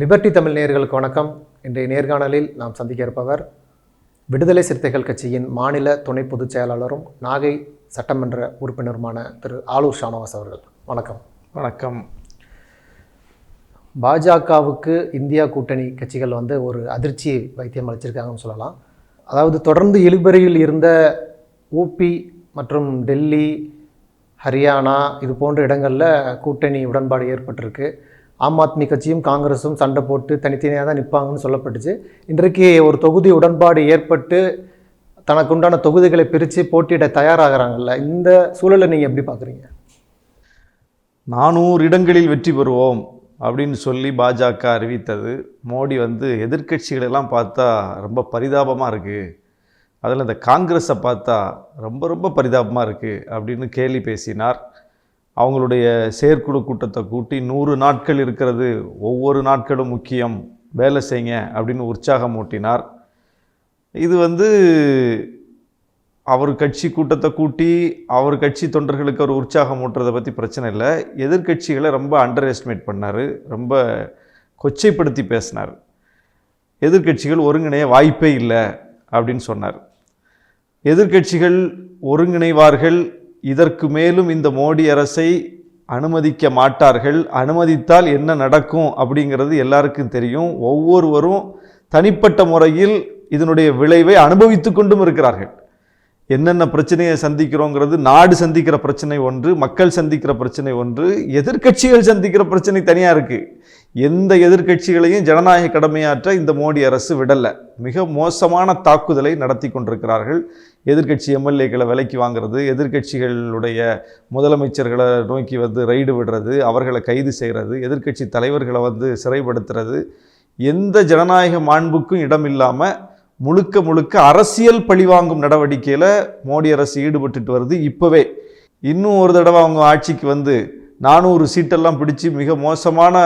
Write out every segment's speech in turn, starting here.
Liberty Tamil நேயர்களுக்கு வணக்கம். இன்றைய நேர்காணலில் நாம் சந்திக்க இருப்பவர் விடுதலை சிறுத்தைகள் கட்சியின் மாநில துணை பொதுச் செயலாளரும் நாகை சட்டமன்ற உறுப்பினருமான திரு ஆலூர் ஷானவாஸ் அவர்கள். வணக்கம். வணக்கம். பாஜகவுக்கு இந்தியா கூட்டணி கட்சிகள் வந்து ஒரு அதிர்ச்சி வைத்தியம் அளிச்சிருக்காங்கன்னு சொல்லலாம். அதாவது தொடர்ந்து இழுபறியில் இருந்த ஊபி மற்றும் டெல்லி ஹரியானா இது போன்ற இடங்களில் கூட்டணி உடன்பாடு ஏற்பட்டிருக்கு. ஆம் ஆத்மி கட்சியும் காங்கிரஸும் சண்டை போட்டு தனித்தனியாக தான் நிற்பாங்கன்னு சொல்லப்பட்டுச்சு. இன்றைக்கு ஒரு தொகுதி உடன்பாடு ஏற்பட்டு தனக்குண்டான தொகுதிகளை பிரித்து போட்டியிட தயாராகிறாங்கல்ல இந்த சூழலை நீங்கள் எப்படி பார்க்குறீங்க? நானூறு இடங்களில் வெற்றி பெறுவோம் அப்படின்னு சொல்லி பாஜக அறிவித்தது. மோடி வந்து எதிர்க்கட்சிகளெல்லாம் பார்த்தா ரொம்ப பரிதாபமாக இருக்குது அதில் இந்த காங்கிரஸை பார்த்தா ரொம்ப ரொம்ப பரிதாபமாக இருக்குது அப்படின்னு கேலி பேசினார். அவங்களுடைய செயற்குழு கூட்டத்தை கூட்டி நூறு நாட்கள் இருக்கிறது ஒவ்வொரு நாட்களும் முக்கியம் வேலை செய்யுங்க அப்படின்னு உற்சாகம் ஊட்டினார். இது வந்து அவர் கட்சி கூட்டத்தை கூட்டி அவர் கட்சி தொண்டர்களுக்கு ஒரு உற்சாகம் ஊட்டுறதை பற்றி பிரச்சனை இல்லை. எதிர்க்கட்சிகளை ரொம்ப அண்டர் எஸ்டிமேட் பண்ணார் ரொம்ப கொச்சைப்படுத்தி பேசினார். எதிர்க்கட்சிகள் ஒருங்கிணைய வாய்ப்பே இல்லை அப்படின்னு சொன்னார். எதிர்க்கட்சிகள் ஒருங்கிணைவார்கள் இதற்கு மேலும் இந்த மோடி அரசை அனுமதிக்க மாட்டார்கள். அனுமதித்தால் என்ன நடக்கும் அப்படிங்கிறது எல்லாருக்கும் தெரியும். ஒவ்வொருவரும் தனிப்பட்ட முறையில் இதனுடைய விளைவை அனுபவித்து கொண்டும் இருக்கிறார்கள். என்னென்ன பிரச்சனையை சந்திக்கிறோங்கிறது நாடு சந்திக்கிற பிரச்சனை ஒன்று மக்கள் சந்திக்கிற பிரச்சனை ஒன்று எதிர்க்கட்சிகள் சந்திக்கிற பிரச்சனை தனியாக இருக்குது எந்த எதிர்க்கட்சிகளையும் ஜனநாயக கடமையாற்ற இந்த மோடி அரசு விடலை. மிக மோசமான தாக்குதலை நடத்தி கொண்டிருக்கிறார்கள். எதிர்க்கட்சி எம்எல்ஏக்களை விலைக்கு வாங்குறது எதிர்க்கட்சிகளுடைய முதலமைச்சர்களை நோக்கி வந்து ரைடு விடுறது அவர்களை கைது செய்கிறது எதிர்க்கட்சி தலைவர்களை வந்து சிறைப்படுத்துறது எந்த ஜனநாயக மாண்புக்கும் இடம் இல்லாமல் முழுக்க முழுக்க அரசியல் பழிவாங்கும் நடவடிக்கையில் மோடி அரசு ஈடுபட்டுட்டு வருது இப்போவே. இன்னும் ஒரு தடவை அவங்க ஆட்சிக்கு வந்து நானூறு சீட்டெல்லாம் பிடிச்சு மிக மோசமான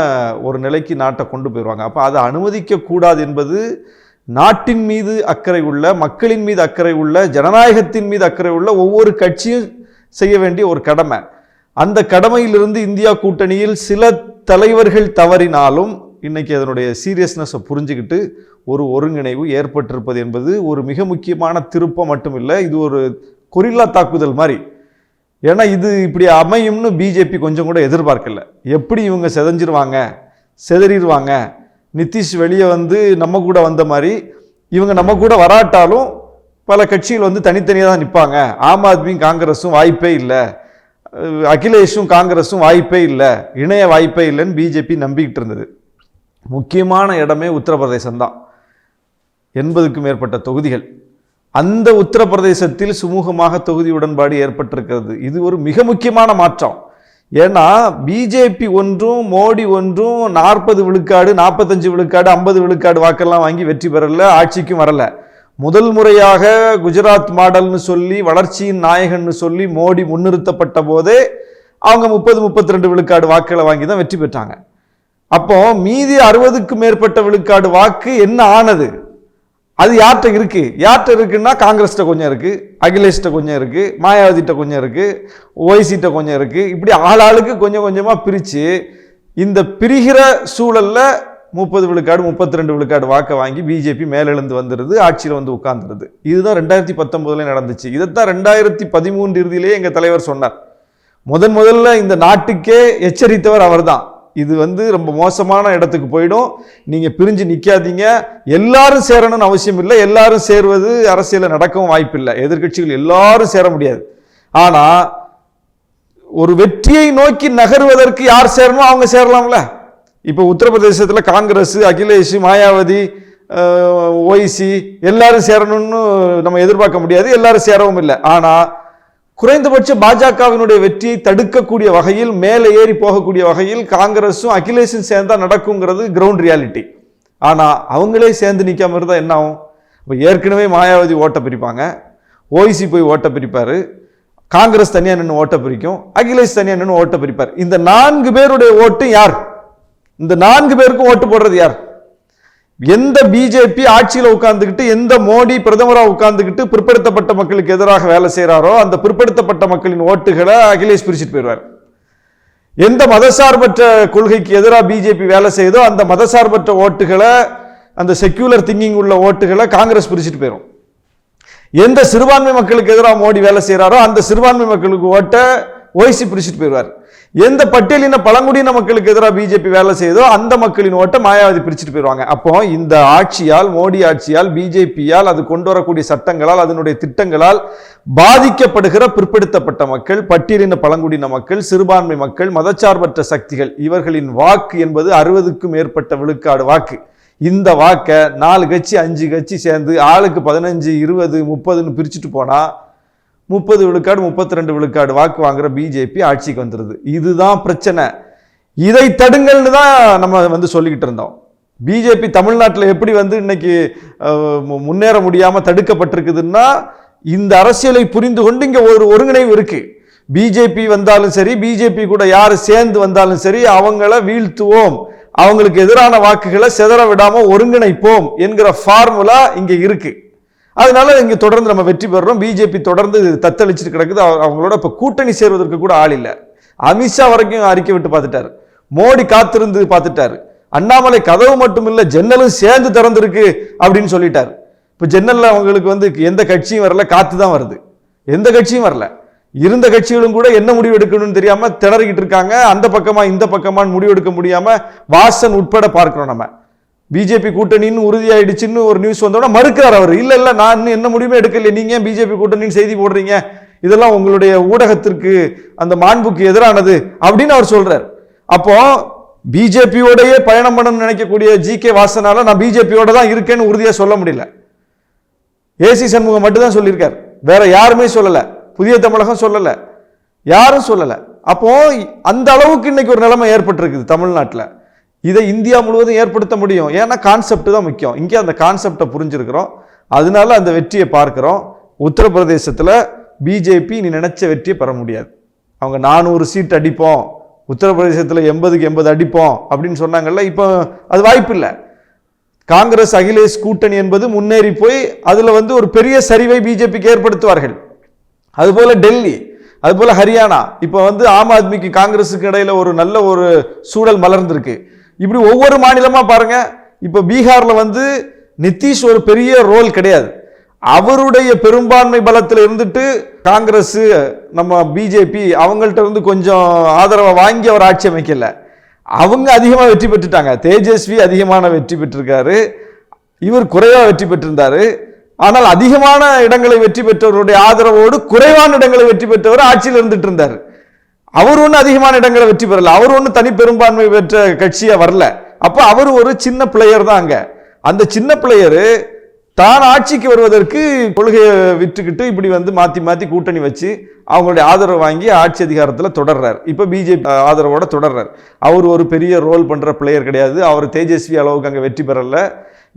ஒரு நிலைக்கு நாட்டை கொண்டு போயிடுவாங்க. அப்போ அதை அனுமதிக்கக்கூடாது என்பது நாட்டின் மீது அக்கறை உள்ள மக்களின் மீது அக்கறை உள்ள ஜனநாயகத்தின் மீது அக்கறை உள்ள ஒவ்வொரு கட்சியும் செய்ய வேண்டிய ஒரு கடமை. அந்த கடமையிலிருந்து இந்தியா கூட்டணியில் சில தலைவர்கள் தவறினாலும் இன்றைக்கி அதனுடைய சீரியஸ்னஸை புரிஞ்சுக்கிட்டு ஒரு ஒருங்கிணைவு ஏற்பட்டிருப்பது என்பது ஒரு மிக முக்கியமான திருப்பம் மட்டும் இல்லை இது ஒரு கொரில்லா தாக்குதல் மாதிரி. ஏன்னா இது இப்படி அமையும்னு பிஜேபி கொஞ்சம் கூட எதிர்பார்க்கல. எப்படி இவங்க செதஞ்சிருவாங்க செதறிடுவாங்க நிதிஷ் வெளியே வந்து நம்ம கூட வந்த மாதிரி இவங்க நம்ம கூட வராட்டாலும் பல கட்சிகள் வந்து தனித்தனியாக தான் நிற்பாங்க ஆம் ஆத்மியும் காங்கிரஸும் வாய்ப்பே இல்லை. அகிலேஷும் காங்கிரஸும் வாய்ப்பே இல்லை. இணைய வாய்ப்பே இல்லைன்னு பிஜேபி நம்பிக்கிட்டு இருந்தது. முக்கியமான இடமே உத்தரப்பிரதேசம் தான். எண்பதுக்கும் மேற்பட்ட தொகுதிகள். அந்த உத்தரப்பிரதேசத்தில் சுமூகமாக தொகுதி உடன்பாடு ஏற்பட்டிருக்கிறது. இது ஒரு மிக முக்கியமான மாற்றம். ஏன்னா பிஜேபி ஒன்றும் மோடி ஒன்றும் நாற்பது விழுக்காடு நாற்பத்தஞ்சு விழுக்காடு ஐம்பது விழுக்காடு வாக்கெல்லாம் வாங்கி வெற்றி பெறல ஆட்சிக்கும் வரல. முதல் முறையாக குஜராத் மாடல்னு சொல்லி வளர்ச்சியின் நாயகன்னு சொல்லி மோடி முன்னிறுத்தப்பட்ட போதே அவங்க முப்பது முப்பத்தி ரெண்டு விழுக்காடு வாக்குகளை வாங்கி தான் வெற்றி பெற்றாங்க. அப்போ மீதி அறுபதுக்கும் மேற்பட்ட விழுக்காடு வாக்கு என்ன ஆனது? அது யார்கிட்ட இருக்குது யார்கிட்ட இருக்குன்னா காங்கிரஸ்கிட்ட கொஞ்சம் இருக்குது அகிலேஷ்கிட்ட கொஞ்சம் இருக்குது மாயாவதிட்ட கொஞ்சம் இருக்குது ஓய்சிட்ட கொஞ்சம் இருக்குது இப்படி ஆளாளுக்கு கொஞ்சம் கொஞ்சமாக பிரித்து இந்த பிரிகிற சூழலில் முப்பது விழுக்காடு முப்பத்தி ரெண்டு விழுக்காடு வாக்கை வாங்கி பிஜேபி மேலெழுந்து வந்துடுது ஆட்சியில் வந்து உட்காந்துருது இதுதான் ரெண்டாயிரத்தி பத்தொன்பதுல நடந்துச்சு. இதைத்தான் ரெண்டாயிரத்தி பதிமூன்று இறுதியிலேயே எங்கள் தலைவர் சொன்னார். முதன் முதல்ல இந்த நாட்டுக்கே எச்சரித்தவர் அவர்தான். இது வந்து ரொம்ப மோசமான இடத்துக்கு போயிடும். நீங்கள் பிரிஞ்சு நிற்காதீங்க எல்லாரும் சேரணும்னு அவசியம் இல்லை. எல்லாரும் சேர்வது அரசியலில் நடக்கவும் வாய்ப்பில்லை. எதிர்க்கட்சிகள் எல்லாரும் சேர முடியாது. ஆனால் ஒரு வெற்றியை நோக்கி நகருவதற்கு யார் சேரணும் அவங்க சேரலாம்ல. இப்போ உத்தரப்பிரதேசத்தில் காங்கிரஸ் அகிலேஷ் மாயாவதி ஓய்சி எல்லாரும் சேரணும்னு நம்ம எதிர்பார்க்க முடியாது. எல்லாரும் சேரவும் இல்லை. ஆனால் குறைந்தபட்ச பாஜகவினுடைய வெற்றியை தடுக்கக்கூடிய வகையில் மேலே ஏறி போகக்கூடிய வகையில் காங்கிரஸும் அகிலேஷும் சேர்ந்தா நடக்குங்கிறது கிரவுண்ட் ரியாலிட்டி ஆனால் அவங்களே சேர்ந்து நிற்காம இருந்தால் என்ன ஆகும்? இப்போ ஏற்கனவே மாயாவதி ஓட்ட பிரிப்பாங்க. ஓய்சி போய் ஓட்ட பிரிப்பார். காங்கிரஸ் தனியாக நின்று ஓட்ட பிரிக்கும். அகிலேஷ் தனியாக நின்று ஓட்ட பிரிப்பார். இந்த நான்கு பேருடைய ஓட்டு யார்? இந்த நான்கு பேருக்கும் ஓட்டு போடுறது யார்? எந்த பிஜேபி ஆட்சியில் உட்கார்ந்துக்கிட்டு எந்த மோடி பிரதமராக உட்கார்ந்துக்கிட்டு பிற்படுத்தப்பட்ட மக்களுக்கு எதிராக வேலை செய்கிறாரோ அந்த பிற்படுத்தப்பட்ட மக்களின் ஓட்டுகளை அகிலேஷ் பிரிச்சுட்டு போயிடுவார். எந்த மதசார்பற்ற கொள்கைக்கு எதிராக பிஜேபி வேலை செய்யுதோ அந்த மதசார்பற்ற ஓட்டுகளை அந்த செக்யூலர் திங்கிங் உள்ள ஓட்டுகளை காங்கிரஸ் பிரிச்சுட்டு போயிடும் எந்த சிறுபான்மை மக்களுக்கு எதிராக மோடி வேலை செய்கிறாரோ அந்த சிறுபான்மை மக்களுக்கு ஓட்டை ஓய்சி பிரிச்சுட்டு போயிடுவார். எந்த பட்டியலின பழங்குடியின மக்களுக்கு எதிராக பிஜேபி வேலை செய்யுதோ அந்த மக்களின் ஓட்ட மாயாவதி பிரிச்சுட்டு போயிடுவாங்க அப்போ இந்த ஆட்சியால் மோடி ஆட்சியால் பிஜேபியால் அது கொண்டு வரக்கூடிய சட்டங்களால் அதனுடைய திட்டங்களால் பாதிக்கப்படுகிற பிற்படுத்தப்பட்ட மக்கள் பட்டியலின பழங்குடியின மக்கள் சிறுபான்மை மக்கள் மதச்சார்பற்ற சக்திகள் இவர்களின் வாக்கு என்பது அறுபதுக்கும் மேற்பட்ட விழுக்காடு வாக்கு. இந்த வாக்கை நாலு கட்சி அஞ்சு கட்சி சேர்ந்து ஆளுக்கு பதினஞ்சு இருபது முப்பதுன்னு பிரிச்சுட்டு போனா முப்பது விழுக்காடு முப்பத்தி ரெண்டு விழுக்காடு வாக்கு வாங்குற பிஜேபி ஆட்சிக்கு வந்துடுது இதுதான் பிரச்சனை. இதை தடுங்கள்னு தான் நம்ம வந்து சொல்லிக்கிட்டு இருந்தோம். பிஜேபி தமிழ்நாட்டில் எப்படி வந்து இன்னைக்கு மு- முன்னேற முடியாமல் தடுக்கப்பட்டிருக்குதுன்னா இந்த அரசியலை புரிந்து கொண்டு இங்கே ஒரு ஒருங்கிணைவு இருக்கு. பிஜேபி வந்தாலும் சரி பிஜேபி கூட யார் சேர்ந்து வந்தாலும் சரி அவங்கள வீழ்த்துவோம். அவங்களுக்கு எதிரான வாக்குகளை சிதற விடாமல் ஒருங்கிணைப்போம் என்கிற ஃபார்முலா இங்கே இருக்குது அதனால இங்கே தொடர்ந்து நம்ம வெற்றி பெறுறோம். பிஜேபி தொடர்ந்து தத்தளிச்சுட்டு கிடக்குது. அவங்களோட இப்போ கூட்டணி சேர்வதற்கு கூட ஆள் இல்லை. அமித்ஷா வரைக்கும் அறிக்கை விட்டு பார்த்துட்டாரு. மோடி காத்திருந்து பார்த்துட்டாரு. அண்ணாமலை கதவு மட்டும் இல்லை ஜன்னலும் சேர்ந்து திறந்திருக்கு அப்படின்னு சொல்லிட்டாரு. இப்போ ஜன்னலில் அவங்களுக்கு வந்து எந்த கட்சியும் வரல காத்து தான் வருது. எந்த கட்சியும் வரல. இருந்த கட்சிகளும் கூட என்ன முடிவு எடுக்கணும்னு தெரியாமல் திணறிக்கிட்டு இருக்காங்க. அந்த பக்கமாக இந்த பக்கமான்னு முடிவு எடுக்க வாசன் உட்பட பார்க்குறோம் நம்ம. பிஜேபி கூட்டணின்னு உறுதியாயிடுச்சுன்னு ஒரு நியூஸ் வந்தோட மறுக்கிறார் அவர். இல்லை இல்லை நான் இன்னும் என்ன முடிவுமே எடுக்கல நீங்கள் ஏன் பிஜேபி கூட்டணின்னு செய்தி போடுறீங்க? இதெல்லாம் உங்களுடைய ஊடகத்திற்கு அந்த மாண்புக்கு எதிரானது அப்படின்னு அவர் சொல்கிறார் அப்போ பிஜேபியோடையே பயணம் பண்ணணும்னு நினைக்கக்கூடிய ஜி கே வாசனால நான் பிஜேபியோட தான் இருக்கேன்னு உறுதியாக சொல்ல முடியல. ஏசி சண்முகம் மட்டும்தான் சொல்லியிருக்கார். வேற யாருமே சொல்லலை. புதிய தமிழகம் சொல்லலை. யாரும் சொல்லலை. அப்போ அந்த அளவுக்கு இன்னைக்கு ஒரு நிலைமை ஏற்பட்டிருக்குது தமிழ்நாட்டில். இதை இந்தியா முழுவதும் ஏற்படுத்த முடியும். ஏன்னா கான்செப்ட் தான் முக்கியம். இங்கே அந்த கான்செப்டை புரிஞ்சிருக்கிறோம். அதனால அந்த வெற்றியை பார்க்குறோம். உத்தரப்பிரதேசத்தில் பிஜேபி நீ நினச்ச வெற்றியை பெற முடியாது. அவங்க நானூறு சீட் அடிப்போம். உத்தரப்பிரதேசத்தில் எண்பதுக்கு எண்பது அடிப்போம் அப்படின்னு சொன்னாங்கல்ல இப்போ அது வாய்ப்பு இல்லை. காங்கிரஸ் அகிலேஷ் கூட்டணி என்பது முன்னேறி போய் அதில் வந்து ஒரு பெரிய சரிவை பிஜேபிக்கு ஏற்படுத்துவார்கள். அதுபோல் டெல்லி அதுபோல் ஹரியானா. இப்போ வந்து ஆம் ஆத்மிக்கு காங்கிரஸுக்கு இடையில் ஒரு நல்ல ஒரு சூழல் மலர்ந்திருக்கு. இப்படி ஒவ்வொரு மாநிலமாக பாருங்கள் இப்போ பீகாரில் வந்து நிதிஷ் ஒரு பெரிய ரோல் கிடையாது. அவருடைய பெரும்பான்மை பலத்தில் இருந்துட்டு காங்கிரஸ் நம்ம பிஜேபி அவங்கள்ட்ட இருந்து கொஞ்சம் ஆதரவை வாங்கி அவர் ஆட்சி அமைக்கல. அவங்க அதிகமாக வெற்றி பெற்றுட்டாங்க. தேஜஸ்வி அதிகமான வெற்றி பெற்றிருக்காரு. இவர் குறைவாக வெற்றி பெற்றிருந்தாரு. ஆனால் அதிகமான இடங்களை வெற்றி பெற்றவருடைய ஆதரவோடு குறைவான இடங்களை வெற்றி பெற்றவர் ஆட்சியில் இருந்துட்டு இருந்தார். அவர் ஒன்றும் அதிகமான இடங்களை வெற்றி பெறல. அவர் ஒன்றும் தனி பெரும்பான்மை பெற்ற கட்சியாக வரல. அப்போ அவர் ஒரு சின்ன பிளேயர் தான் அங்கே. அந்த சின்ன பிளேயரு தான் ஆட்சிக்கு வருவதற்கு கொள்கையை விற்றுக்கிட்டு இப்படி வந்து மாற்றி மாற்றி கூட்டணி வச்சு அவங்களுடைய ஆதரவு வாங்கி ஆட்சி அதிகாரத்தில் தொடர்றார். இப்போ பிஜேபி ஆதரவோட தொடர்றார். அவர் ஒரு பெரிய ரோல் பண்ணுற பிளேயர் கிடையாது. அவர் தேஜஸ்வி அளவுக்கு அங்கே வெற்றி பெறலை.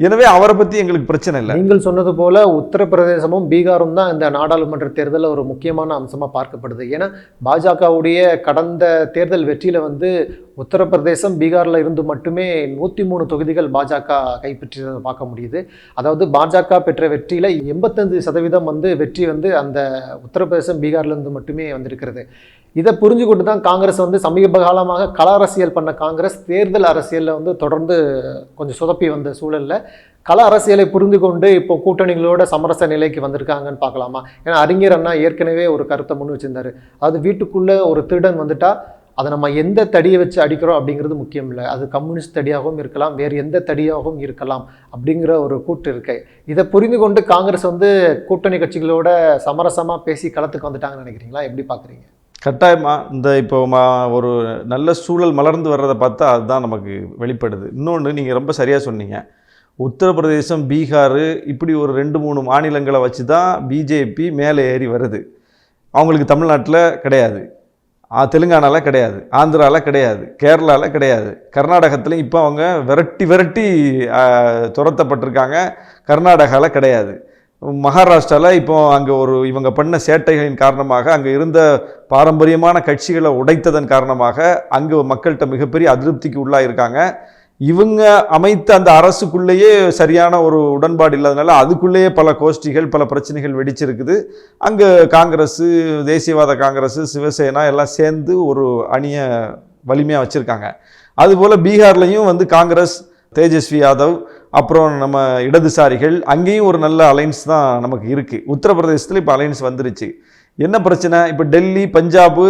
எனவே அவரை பற்றி எங்களுக்கு பிரச்சனை இல்லை. நீங்கள் சொன்னது போல உத்தரப்பிரதேசமும் பீகாரும் தான் இந்த நாடாளுமன்ற தேர்தலில் ஒரு முக்கியமான அம்சமாக பார்க்கப்படுது. ஏன்னா பாஜகவுடைய கடந்த தேர்தல் வெற்றியில் வந்து உத்தரப்பிரதேசம் பீகாரில் இருந்து மட்டுமே நூற்றி மூணு தொகுதிகள் பாஜக கைப்பற்றியதை பார்க்க முடியுது. அதாவது பாஜக பெற்ற வெற்றியில் எண்பத்தஞ்சு சதவீதம் வந்து வெற்றி வந்து அந்த உத்தரப்பிரதேசம் பீகாரில் இருந்து மட்டுமே வந்திருக்கிறது. இதை புரிஞ்சு கொண்டு தான் காங்கிரஸ் வந்து சமீப காலமாக கள அரசியல் பண்ண காங்கிரஸ் தேர்தல் அரசியலில் வந்து தொடர்ந்து கொஞ்சம் சொதப்பி வந்த சூழல்ல கள அரசியலை புரிந்து கொண்டு இப்போ கூட்டணிகளோட சமரச நிலைக்கு வந்திருக்காங்கன்னு பார்க்கலாமா? ஏன்னா அறிஞர் அண்ணா ஏற்கனவே ஒரு கருத்தை முன் வச்சிருந்தாரு. அது வீட்டுக்குள்ளே ஒரு திருடன் வந்துட்டா அதை நம்ம எந்த தடியை வச்சு அடிக்கிறோம் அப்படிங்கிறது முக்கியம் இல்லை. அது கம்யூனிஸ்ட் தடியாகவும் இருக்கலாம் வேறு எந்த தடியாகவும் இருக்கலாம் அப்படிங்கிற ஒரு கூட்டு இருக்கு. இதை புரிந்து கொண்டு காங்கிரஸ் வந்து கூட்டணி கட்சிகளோட சமரசமாக பேசி களத்துக்கு வந்துட்டாங்கன்னு நினைக்கிறீங்களா? எப்படி பார்க்குறீங்க? கட்டாயமாக இந்த இப்போ மா ஒரு நல்ல சூழல் மலர்ந்து வர்றதை பார்த்தா அதுதான் நமக்கு வெளிப்படுது. இன்னொன்று நீங்கள் ரொம்ப சரியாக சொன்னீங்க. உத்தரப்பிரதேசம் பீகார் இப்படி ஒரு ரெண்டு மூணு மாநிலங்களை வச்சு தான் பிஜேபி மேலே ஏறி வருது. அவங்களுக்கு தமிழ்நாட்டில் கிடையாது. ஆ, தெலுங்கானால கிடையாது ஆந்திராவில் கிடையாது கேரளாவில் கிடையாது. கர்நாடகத்துலையும் இப்போ அவங்க விரட்டி விரட்டி துரத்தப்பட்டிருக்காங்க. கர்நாடகாவில் கிடையாது. மகாராஷ்டிராவில் இப்போ அங்கே ஒரு இவங்க பண்ண சேட்டைகளின் காரணமாக அங்கே இருந்த பாரம்பரியமான கட்சிகளை உடைத்ததன் காரணமாக அங்கே மக்கள்கிட்ட மிகப்பெரிய அதிருப்திக்கு உள்ளாக இருக்காங்க இவங்க அமைத்த அந்த அரசுக்குள்ளேயே சரியான ஒரு உடன்பாடு இல்லாதனால அதுக்குள்ளேயே பல கோஷ்டிகள் பல பிரச்சனைகள் வெடிச்சிருக்குது. அங்கே காங்கிரஸ் தேசியவாத காங்கிரஸ் சிவசேனா எல்லாம் சேர்ந்து ஒரு அணியை வலிமையாக வச்சுருக்காங்க. அதுபோல் பீகார்லேயும் வந்து காங்கிரஸ் தேஜஸ்வி யாதவ் அப்புறம் நம்ம இடதுசாரிகள் அங்கேயும் ஒரு நல்ல அலைன்ஸ் தான் நமக்கு இருக்குது உத்தரப்பிரதேசத்தில் இப்போ அலைன்ஸ் வந்துருச்சு. என்ன பிரச்சனை? இப்போ டெல்லி பஞ்சாபு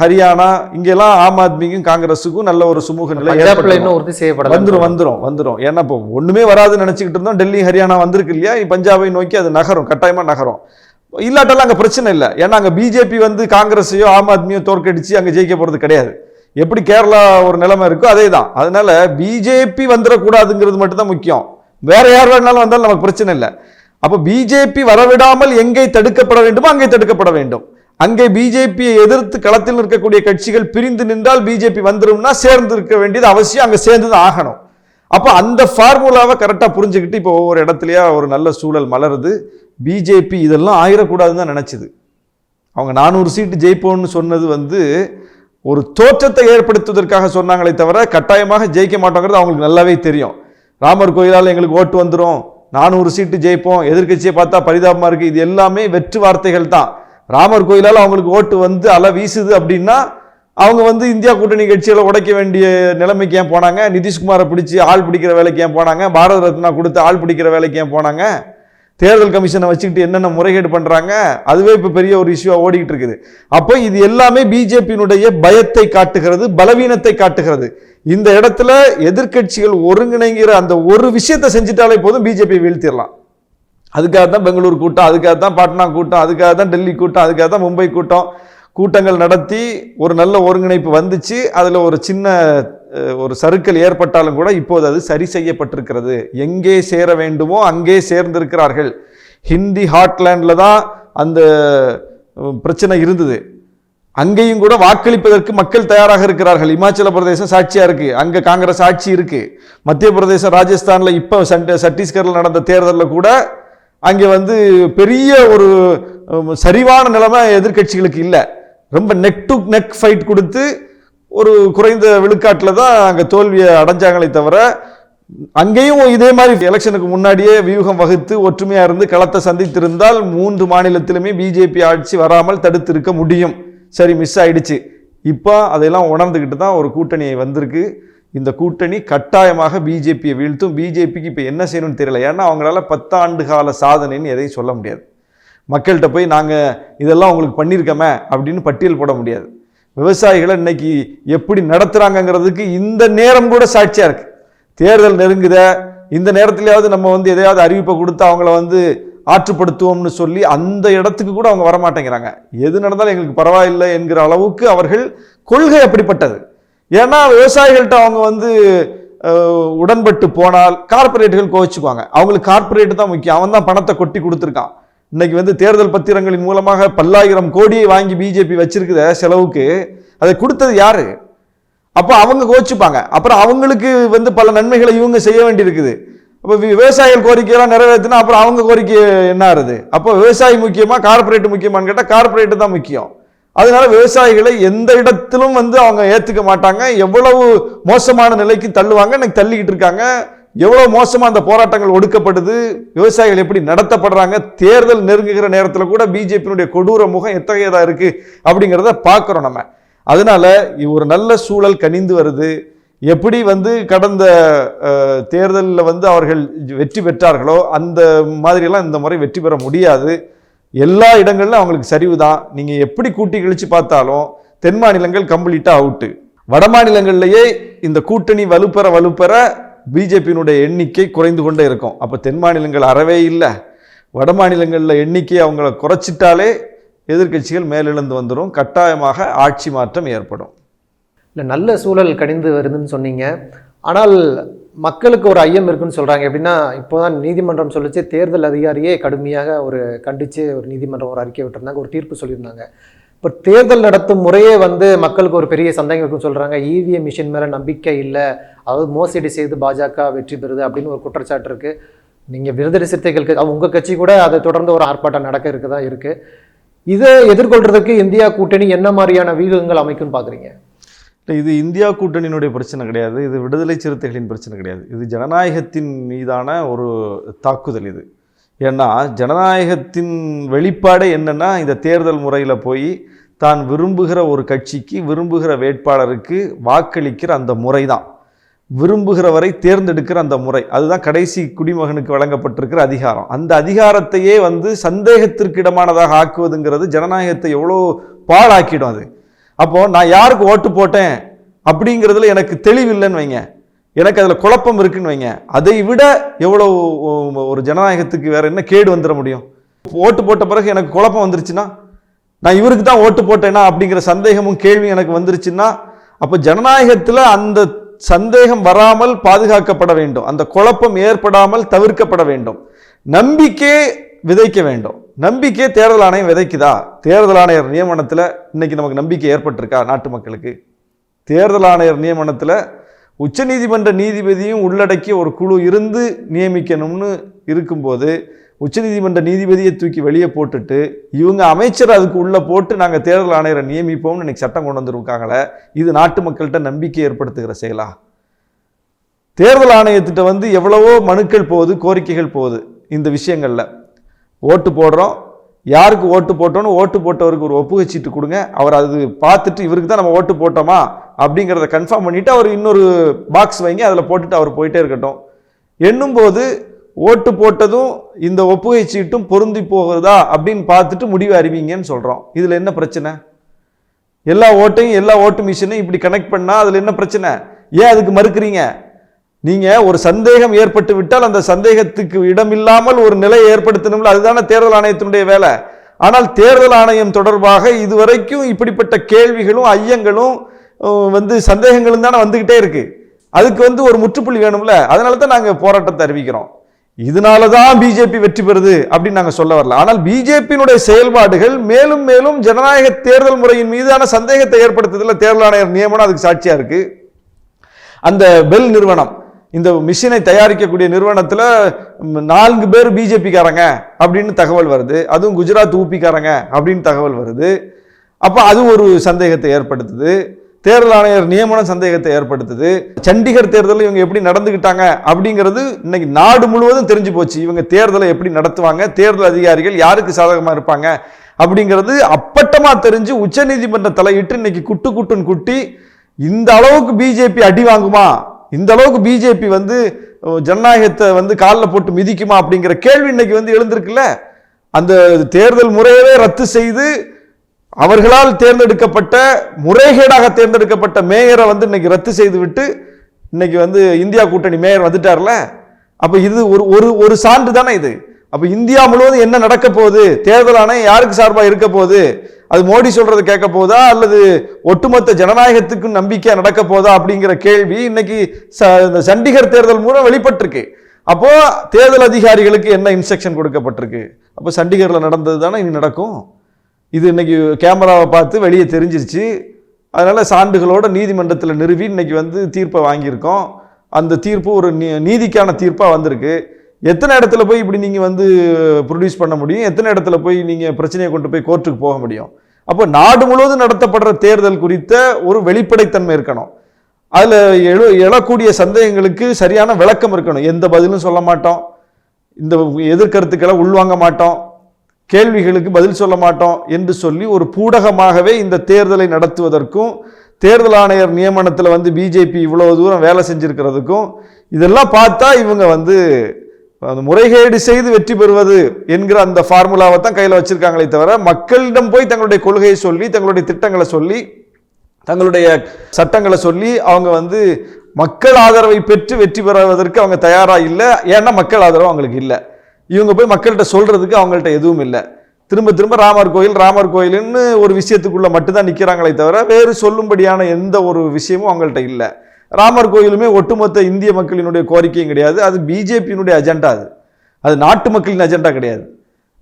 ஹரியானா இங்கெல்லாம் ஆம் ஆத்மிக்கும் காங்கிரஸுக்கும் நல்ல ஒரு சுமூக நிலை. இன்னும் உறுதி செய்யப்படல வந்துரும் வந்துரும் வந்துரும். ஏன்னா இப்போ ஒண்ணுமே வராதுன்னு நினைச்சுக்கிட்டு இருந்தோம். டெல்லி ஹரியானா வந்திருக்கு இல்லையா? பஞ்சாபை நோக்கி அது நகரும் கட்டாயமா நகரும். இல்லாட்டெல்லாம் அங்க பிரச்சனை இல்லை. ஏன்னா அங்க பிஜேபி வந்து காங்கிரஸையோ ஆம் ஆத்மியோ தோற்கடிச்சு அங்க ஜெயிக்க போறது கிடையாது. எப்படி கேரளா ஒரு நிலைமை இருக்கோ அதே தான் அதனால பிஜேபி வந்துடக்கூடாதுங்கிறது மட்டும்தான் முக்கியம். வேற யார் வேணாலும் வந்தாலும் நமக்கு பிரச்சனை இல்லை. அப்போ பிஜேபி வரவிடாமல் எங்கே தடுக்கப்பட வேண்டுமோ அங்கே தடுக்கப்பட வேண்டும். அங்கே பிஜேபியை எதிர்த்து களத்தில் இருக்கக்கூடிய கட்சிகள் பிரிந்து நின்றால் பிஜேபி வந்துடும்னா சேர்ந்து இருக்க வேண்டியது அவசியம் அங்கே சேர்ந்து தான் ஆகணும். அப்போ அந்த ஃபார்முலாவை கரெக்டாக புரிஞ்சுக்கிட்டு இப்போ ஒவ்வொரு இடத்துலையா ஒரு நல்ல சூழல் மலருது. பிஜேபி இதெல்லாம் ஆயிடக்கூடாதுன்னு தான் நினச்சிது. அவங்க நானூறு சீட்டு ஜெயிப்போம்னு சொன்னது வந்து ஒரு தோற்றத்தை ஏற்படுத்துவதற்காக சொன்னாங்களே தவிர கட்டாயமாக ஜெயிக்க மாட்டோங்கிறது அவங்களுக்கு நல்லாவே தெரியும். ராமர் கோயிலால் எங்களுக்கு ஓட்டு வந்துடும் நானூறு சீட்டு ஜெயிப்போம். எதிர்க்கட்சியை பார்த்தா பரிதாபமாக இருக்குது இது எல்லாமே வெற்று வார்த்தைகள் தான். ராமர் கோயிலால் அவங்களுக்கு ஓட்டு வந்து அலை வீசுது அப்படின்னா அவங்க வந்து இந்தியா கூட்டணி கட்சிகளை உடைக்க வேண்டிய நிலைமைக்கு ஏன் போனாங்க? நிதிஷ்குமாரை பிடிச்சி ஆள் பிடிக்கிற வேலைக்கு ஏன் போனாங்க? பாரத ரத்னா கொடுத்து ஆள் பிடிக்கிற வேலைக்கு ஏன் போனாங்க? தேர்தல் கமிஷனை வச்சுக்கிட்டு என்னென்ன முறைகேடு பண்ணுறாங்க அதுவே இப்போ பெரிய ஒரு இஷ்யூவாக ஓடிக்கிட்டு இருக்குது. அப்போ இது எல்லாமே பிஜேபியினுடைய பயத்தை காட்டுகிறது பலவீனத்தை காட்டுகிறது. இந்த இடத்துல எதிர்க்கட்சிகள் ஒருங்கிணைங்கிற அந்த ஒரு விஷயத்தை செஞ்சிட்டாலே போதும் பிஜேபி வீழ்த்திடலாம். அதுக்காக தான் பெங்களூர் கூட்டம் அதுக்காக தான் பாட்னா கூட்டம் அதுக்காக தான் டெல்லி கூட்டம் அதுக்காக தான் மும்பை கூட்டம். கூட்டங்கள் நடத்தி ஒரு நல்ல ஒருங்கிணைப்பு வந்துச்சு. அதில் ஒரு சின்ன ஒரு சறுக்கல் ஏற்பட்டாலும் கூட இப்போது அது சரி செய்யப்பட்டிருக்கிறது. எங்கே சேர வேண்டுமோ அங்கே சேர்ந்திருக்கிறார்கள். ஹிந்தி ஹாட்லேண்டில் தான் அந்த பிரச்சனை இருந்தது. அங்கேயும் கூட வாக்களிப்பதற்கு மக்கள் தயாராக இருக்கிறார்கள். இமாச்சல பிரதேசம் சாட்சியாக இருக்குது அங்கே காங்கிரஸ் ஆட்சி இருக்குது மத்திய பிரதேசம் ராஜஸ்தானில் இப்போ சண்ட- சட்டீஸ்கரில் நடந்த தேர்தலில் கூட அங்கே வந்து பெரிய ஒரு சரிவான நிலைமை எதிர்க்கட்சிகளுக்கு இல்லை. ரொம்ப நெக் டு நெக் ஃபைட் கொடுத்து ஒரு குறைந்த விழுக்காட்டில் தான் அங்கே தோல்வியை அடைஞ்சாங்களே தவிர அங்கேயும் இதே மாதிரி எலெக்ஷனுக்கு முன்னாடியே வியூகம் வகுத்து ஒற்றுமையாக இருந்து களத்தை சந்தித்திருந்தால் மூன்று மாநிலத்திலுமே பிஜேபி ஆட்சி வராமல் தடுத்திருக்க முடியும். சரி மிஸ் ஆயிடுச்சு. இப்போ அதையெல்லாம் உணர்ந்துக்கிட்டு தான் ஒரு கூட்டணி வந்திருக்கு. இந்த கூட்டணி கட்டாயமாக பிஜேபியை வீழ்த்தும். பிஜேபிக்கு இப்போ என்ன செய்யணும்னு தெரியல. ஏன்னா அவங்களால பத்தாண்டு கால சாதனைன்னு எதையும் சொல்ல முடியாது. மக்கள்கிட்ட போய் நாங்கள் இதெல்லாம் உங்களுக்கு பண்ணியிருக்கோமே அப்படின்னு பட்டியல் போட முடியாது. விவசாயிகளை இன்னைக்கு எப்படி நடத்துகிறாங்கங்கிறதுக்கு இந்த நேரம் கூட சாட்சியாக இருக்குது தேர்தல் நெருங்குத. இந்த நேரத்திலேயாவது நம்ம வந்து எதையாவது அறிவிப்பை கொடுத்து அவங்கள வந்து ஆற்றுப்படுத்துவோம்னு சொல்லி அந்த இடத்துக்கு கூட அவங்க வரமாட்டேங்கிறாங்க. எது நடந்தாலும் எங்களுக்கு பரவாயில்லை என்கிற அளவுக்கு அவர்கள் கொள்கை அப்படிப்பட்டது. ஏன்னா விவசாயிகள்கிட்ட அவங்க வந்து உடன்பட்டு போனால் கார்ப்பரேட்டுகள் கோவிச்சுக்குவாங்க. அவங்களுக்கு கார்பரேட் தான் முக்கியம். அவன் தான் பணத்தை கொட்டி கொடுத்துருக்கான். இன்னைக்கு வந்து தேர்தல் பத்திரங்களின் மூலமாக பல்லாயிரம் கோடியை வாங்கி பிஜேபி வச்சிருக்குத செலவுக்கு. அதை கொடுத்தது யாரு? அப்போ அவங்க கோச்சிப்பாங்க அப்புறம் அவங்களுக்கு வந்து பல நன்மைகளை இவங்க செய்ய வேண்டியிருக்குது. அப்போ வி- விவசாயிகள் கோரிக்கையெல்லாம் நிறைவேற்றினா அப்புறம் அவங்க கோரிக்கை என்ன ஆறுது? அப்போ விவசாயி முக்கியமா கார்பரேட் முக்கியமான்னு கேட்டால் கார்பரேட்டு தான் முக்கியம். அதனால விவசாயிகளை எந்த இடத்திலும் வந்து அவங்க ஏற்றுக்க மாட்டாங்க. எவ்வளவு மோசமான நிலைக்கு தள்ளுவாங்க. இன்னைக்கு தள்ளிக்கிட்டு இருக்காங்க. எவ்வளோ மோசமாக அந்த போராட்டங்கள் ஒடுக்கப்படுது. விவசாயிகள் எப்படி நடத்தப்படுறாங்க. தேர்தல் நெருங்குகிற நேரத்தில் கூட பிஜேபியினுடைய கொடூர முகம் எத்தகையதாக இருக்குது அப்படிங்கிறத பார்க்குறோம் நம்ம. அதனால ஒரு நல்ல சூழல் கனிந்து வருது. எப்படி வந்து கடந்த தேர்தலில் வந்து அவர்கள் வெற்றி பெற்றார்களோ அந்த மாதிரியெல்லாம் இந்த முறை வெற்றி பெற முடியாது. எல்லா இடங்களிலும் அவங்களுக்கு சரிவு தான் நீங்கள் எப்படி கூட்டி கழித்து பார்த்தாலும் தென் மாநிலங்கள் கம்ப்ளீட்டாக அவுட்டு வட மாநிலங்கள்லேயே இந்த கூட்டணி வலுப்பெற வலுப்பெற பிஜேபியினுடைய எண்ணிக்கை குறைந்து கொண்டே இருக்கும். அப்போ தென் மாநிலங்கள் அறவே இல்லை. வட மாநிலங்களில் எண்ணிக்கை அவங்கள குறைச்சிட்டாலே எதிர்க்கட்சிகள் மேலெழுந்து வந்துடும் கட்டாயமாக ஆட்சி மாற்றம் ஏற்படும். இல்லை நல்ல சூழல் கணிந்து வருதுன்னு சொன்னீங்க. ஆனால் மக்களுக்கு ஒரு ஐயம் இருக்குன்னு சொல்கிறாங்க எப்படின்னா இப்போ தான் நீதிமன்றம் சொல்லிச்சு தேர்தல் அதிகாரியே கடுமையாக ஒரு கண்டித்து ஒரு நீதிமன்றம் ஒரு அறிக்கை விட்டுருந்தாங்க ஒரு தீர்ப்பு சொல்லியிருந்தாங்க. இப்போ தேர்தல் நடத்தும் முறையே வந்து மக்களுக்கு ஒரு பெரிய சந்தேகம் இருக்குன்னு சொல்கிறாங்க இவிஎம் மிஷின் மேலே நம்பிக்கை இல்லை அதாவது மோசடி செய்து பாஜக வெற்றி பெறுது அப்படின்னு ஒரு குற்றச்சாட்டு இருக்குது நீங்கள் விருதடி சிறுத்தைகளுக்கு உங்கள் கட்சி கூட அதை தொடர்ந்து ஒரு ஆர்ப்பாட்டம் நடக்க இருக்குதா இருக்குது இதை எதிர்கொள்றதுக்கு இந்தியா கூட்டணி என்ன மாதிரியான வீகங்கள் அமைக்கும்னு பார்க்குறீங்க இது இந்தியா கூட்டணியினுடைய பிரச்சனை கிடையாது. இது விடுதலை சிறுத்தைகளின் பிரச்சனை கிடையாது. இது ஜனநாயகத்தின் மீதான ஒரு தாக்குதல் இது. ஏன்னா ஜனநாயகத்தின் வெளிப்பாடே என்னென்னா இந்த தேர்தல் முறையில் போய் தான் விரும்புகிற ஒரு கட்சிக்கு விரும்புகிற வேட்பாளருக்கு வாக்களிக்கிற அந்த முறை தான் விரும்புகிறவரை தேர்ந்தெடுக்கிற அந்த முறை. அதுதான் கடைசி குடிமகனுக்கு வழங்கப்பட்டிருக்கிற அதிகாரம். அந்த அதிகாரத்தையே வந்து சந்தேகத்திற்கு இடமானதாக ஆக்குவதுங்கிறது ஜனநாயகத்தை எவ்வளோ பாழாக்கிடும் அது. அப்போது நான் யாருக்கு ஓட்டு போட்டேன் அப்படிங்கிறதுல எனக்கு தெளிவில்லைன்னு வைங்க. எனக்கு அதில் குழப்பம் இருக்குன்னு வைங்க. அதை விட எவ்வளோ ஒரு ஜனநாயகத்துக்கு வேறு என்ன கேடு வந்துட முடியும்? ஓட்டு போட்ட பிறகு எனக்கு குழப்பம் வந்துருச்சுன்னா நான் இவருக்கு தான் ஓட்டு போட்டேனா அப்படிங்கிற சந்தேகமும் கேள்வியும் எனக்கு வந்துருச்சுன்னா அப்போ ஜனநாயகத்தில் அந்த சந்தேகம் வராமல் பாதுகாக்கப்பட வேண்டும். அந்த குழப்பம் ஏற்படாமல் தவிர்க்கப்பட வேண்டும். நம்பிக்கை விதைக்க வேண்டும். நம்பிக்கை தேர்தல் ஆணையம் விதைக்குதா? தேர்தல் ஆணையர் நியமனத்தில் இன்னைக்கு நமக்கு நம்பிக்கை ஏற்பட்டிருக்கா நாட்டு மக்களுக்கு? தேர்தல் ஆணையர் நியமனத்தில் உச்சநீதிமன்ற நீதிபதியும் உள்ளடக்கிய ஒரு குழு இருந்து நியமிக்கணும்னு இருக்கும்போது உச்சநீதிமன்ற நீதிபதியை தூக்கி வெளியே போட்டுட்டு இவங்க அமைச்சர் அதுக்கு உள்ளே போட்டு நாங்கள் தேர்தல் ஆணையரை நியமிப்போம்னு இன்றைக்கி சட்டம் கொண்டு வந்திருக்காங்களே இது நாட்டு மக்கள்கிட்ட நம்பிக்கை ஏற்படுத்துகிற செயலா? தேர்தல் ஆணையத்திட்ட வந்து எவ்வளவோ மனுக்கள் போகுது கோரிக்கைகள் போகுது இந்த விஷயங்களில். ஓட்டு போடுறோம். யாருக்கு ஓட்டு போட்டோன்னு ஓட்டு போட்டவருக்கு ஒரு ஒப்புகை சீட்டு கொடுங்க. அவர் அது பார்த்துட்டு இவருக்கு தான் நம்ம ஓட்டு போட்டோமா அப்படிங்கிறத கன்ஃபார்ம் பண்ணிவிட்டு அவர் இன்னொரு பாக்ஸ் வைங்க. அதில் போட்டுட்டு அவர் போயிட்டே இருக்கட்டும். எண்ணும்போது ஓட்டு போட்டதும் இந்த ஒப்புகை சீட்டும் பொருந்தி போகிறதா அப்படின்னு பார்த்துட்டு முடிவு அறிவிங்கன்னு சொல்கிறோம் இதில் என்ன பிரச்சனை? எல்லா ஓட்டையும் எல்லா ஓட்டு மிஷினையும் இப்படி கனெக்ட் பண்ணால் அதில் என்ன பிரச்சனை? ஏன் அதுக்கு மறுக்கிறீங்க? நீங்கள் ஒரு சந்தேகம் ஏற்பட்டு விட்டால் அந்த சந்தேகத்துக்கு இடமில்லாமல் ஒரு நிலையை ஏற்படுத்தணும்ல அதுதானே தேர்தல் ஆணையத்தினுடைய வேலை. ஆனால் தேர்தல் ஆணையம் தொடர்பாக இதுவரைக்கும் இப்படிப்பட்ட கேள்விகளும் ஐயங்களும் வந்து சந்தேகங்களும் தானே வந்துக்கிட்டே இருக்குது அதுக்கு வந்து ஒரு முற்றுப்புள்ளி வேணும்ல அதனால தான் நாங்கள் போராட்டத்தை அறிவிக்கிறோம். இதனால தான் பிஜேபி வெற்றி பெறுது அப்படின்னு நாங்கள் சொல்ல வரல. ஆனால் பிஜேபியினுடைய செயல்பாடுகள் மேலும் மேலும் ஜனநாயக தேர்தல் முறையின் மீதான சந்தேகத்தை ஏற்படுத்துதில் தேர்தல் ஆணையர் நியமனம் அதுக்கு சாட்சியாக இருக்குது அந்த பெல் நிறுவனம் இந்த மிஷினை தயாரிக்கக்கூடிய நிறுவனத்தில் நான்கு பேர் பிஜேபிக்காரங்க அப்படின்னு தகவல் வருது. அதுவும் குஜராத் ஊப்பிக்காரங்க அப்படின்னு தகவல் வருது. அப்போ அது ஒரு சந்தேகத்தை ஏற்படுத்துது. தேர்தல் ஆணையர் நியமனம் சந்தேகத்தை ஏற்படுத்துது. சண்டிகர் தேர்தலில் இவங்க எப்படி நடந்துக்கிட்டாங்க அப்படிங்கிறது இன்னைக்கு நாடு முழுவதும் தெரிஞ்சு போச்சு. இவங்க தேர்தலை எப்படி நடத்துவாங்க தேர்தல் அதிகாரிகள் யாருக்கு சாதகமாக இருப்பாங்க அப்படிங்கிறது அப்பட்டமாக தெரிஞ்சு உச்சநீதிமன்ற தலையிட்டு இன்னைக்கு குட்டு குட்டுன்னு குட்டி இந்த அளவுக்கு பிஜேபி அடி வாங்குமா இந்த அளவுக்கு பிஜேபி வந்து ஜனநாயகத்தை வந்து காலில் போட்டு மிதிக்குமா அப்படிங்கிற கேள்வி இன்னைக்கு வந்து எழுந்திருக்குல்ல? அந்த தேர்தல் முறையவே ரத்து செய்து அவர்களால் தேர்ந்தெடுக்கப்பட்ட முறைகேடாக தேர்ந்தெடுக்கப்பட்ட மேயரை வந்து இன்னைக்கு ரத்து செய்து விட்டு இன்னைக்கு வந்து இந்தியா கூட்டணி மேயர் வந்துட்டார்ல? அப்போ இது ஒரு ஒரு ஒரு சான்று தானே இது? அப்போ இந்தியா முழுவதும் என்ன நடக்க போகுது? தேர்தல் ஆணையம் யாருக்கு சார்பாக இருக்க போகுது? அது மோடி சொல்றது கேட்க போதா? அல்லது ஒட்டுமொத்த ஜனநாயகத்துக்கும் நம்பிக்கையா நடக்க போதா அப்படிங்கிற கேள்வி இன்னைக்கு ச- இந்த சண்டிகர் தேர்தல் மூலம் வெளிப்பட்டிருக்கு. அப்போ தேர்தல் அதிகாரிகளுக்கு என்ன இன்ஸ்ட்ரக்ஷன் கொடுக்கப்பட்டிருக்கு? அப்போ சண்டிகரில் நடந்தது தானே இனி நடக்கும். இது இன்னைக்கு கேமராவை பார்த்து வெளியே தெரிஞ்சிருச்சு. அதனால சான்றுகளோட நீதிமன்றத்தில் நிறுவி இன்னைக்கு வந்து தீர்ப்பை வாங்கியிருக்கோம். அந்த தீர்ப்பு ஒரு நீ- நீதிக்கான தீர்ப்பாக வந்திருக்கு. எத்தனை இடத்துல போய் இப்படி நீங்கள் வந்து ப்ரொடியூஸ் பண்ண முடியும்? எத்தனை இடத்துல போய் நீங்கள் பிரச்சனையை கொண்டு போய் கோர்ட்டுக்கு போக முடியும்? அப்போ நாடு முழுவதும் நடத்தப்படுற தேர்தல் குறித்த ஒரு வெளிப்படைத்தன்மை இருக்கணும். அதில் எழு எழக்கூடிய சந்தேகங்களுக்கு சரியான விளக்கம் இருக்கணும். எந்த பதிலும் சொல்ல மாட்டோம். இந்த எதிர்கருத்துக்களை உள்வாங்க மாட்டோம். கேள்விகளுக்கு பதில் சொல்ல மாட்டோம் என்று சொல்லி ஒரு பூடகமாகவே இந்த தேர்தலை நடத்துவதற்கும் தேர்தல் ஆணையர் நியமனத்தில் வந்து பிஜேபி இவ்வளோ தூரம் வேலை செஞ்சிருக்கிறதுக்கும் இதெல்லாம் பார்த்தா இவங்க வந்து அந்த முறைகேடு செய்து வெற்றி பெறுவது என்கிற அந்த ஃபார்முலாவை தான் கையில் வச்சுருக்காங்களே தவிர மக்களிடம் போய் தங்களுடைய கொள்கையை சொல்லி தங்களுடைய திட்டங்களை சொல்லி தங்களுடைய சட்டங்களை சொல்லி அவங்க வந்து மக்கள் ஆதரவை பெற்று வெற்றி பெறுவதற்கு அவங்க தயாராக இல்லை. ஏன்னா மக்கள் ஆதரவு அவங்களுக்கு இல்லை. இவங்க போய் மக்கள்கிட்ட சொல்கிறதுக்கு அவங்கள்ட்ட எதுவும் இல்லை. திரும்ப திரும்ப ராமர் கோயில் ராமர் கோயில்னு ஒரு விஷயத்துக்குள்ளே மட்டும்தான் நிற்கிறாங்களே தவிர வேறு சொல்லும்படியான எந்த ஒரு விஷயமும் அவங்கள்ட்ட இல்லை. ராமர் கோயிலுமே ஒட்டுமொத்த இந்திய மக்களினுடைய கோரிக்கையும் கிடையாது. அது பிஜேபியினுடைய அஜெண்டா அது. அது நாட்டு மக்களின் அஜெண்டா கிடையாது.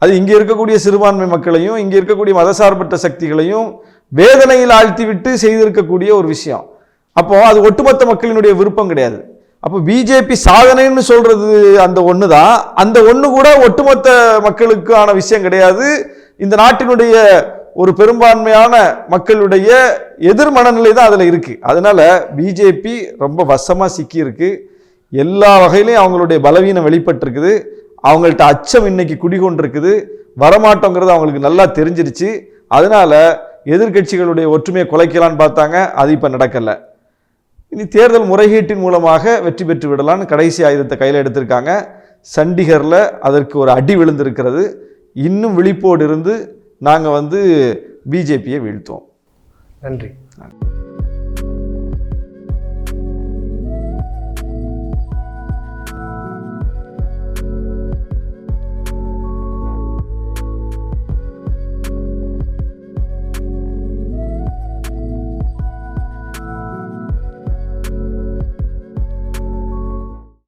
அது இங்கே இருக்கக்கூடிய சிறுபான்மை மக்களையும் இங்கே இருக்கக்கூடிய மதசார்பற்ற சக்திகளையும் வேதனையில் ஆழ்த்திவிட்டு செய்திருக்கக்கூடிய ஒரு விஷயம். அப்போது அது ஒட்டுமொத்த மக்களினுடைய விருப்பம் கிடையாது. அப்போ பிஜேபி சாதனைன்னு சொல்கிறது அந்த ஒன்று தான் அந்த ஒன்று கூட ஒட்டுமொத்த மக்களுக்கான விஷயம் கிடையாது. இந்த நாட்டினுடைய ஒரு பெரும்பான்மையான மக்களுடைய எதிர் மனநிலை தான் அதில் இருக்குது அதனால் பிஜேபி ரொம்ப வசமாக சிக்கியிருக்கு. எல்லா வகையிலையும் அவங்களுடைய பலவீனம் வெளிப்பட்டிருக்குது. அவங்கள்ட்ட அச்சம் இன்னைக்கு குடிகொண்டிருக்குது. வரமாட்டோங்கிறது அவங்களுக்கு நல்லா தெரிஞ்சிருச்சு. அதனால் எதிர்க்கட்சிகளுடைய ஒற்றுமையை குலைக்கலான்னு பார்த்தாங்க. அது இப்போ நடக்கலை. இனி தேர்தல் முறைகேட்டின் மூலமாக வெற்றி பெற்று விடலான்னு கடைசி ஆயுதத்தை கையில் எடுத்திருக்காங்க. சண்டிகரில் அதற்கு ஒரு அடி விழுந்திருக்கிறது. இன்னும் விழிப்போடு இருந்து நாங்கள் வந்து பிஜேபியை வீழ்த்துவோம். நன்றி.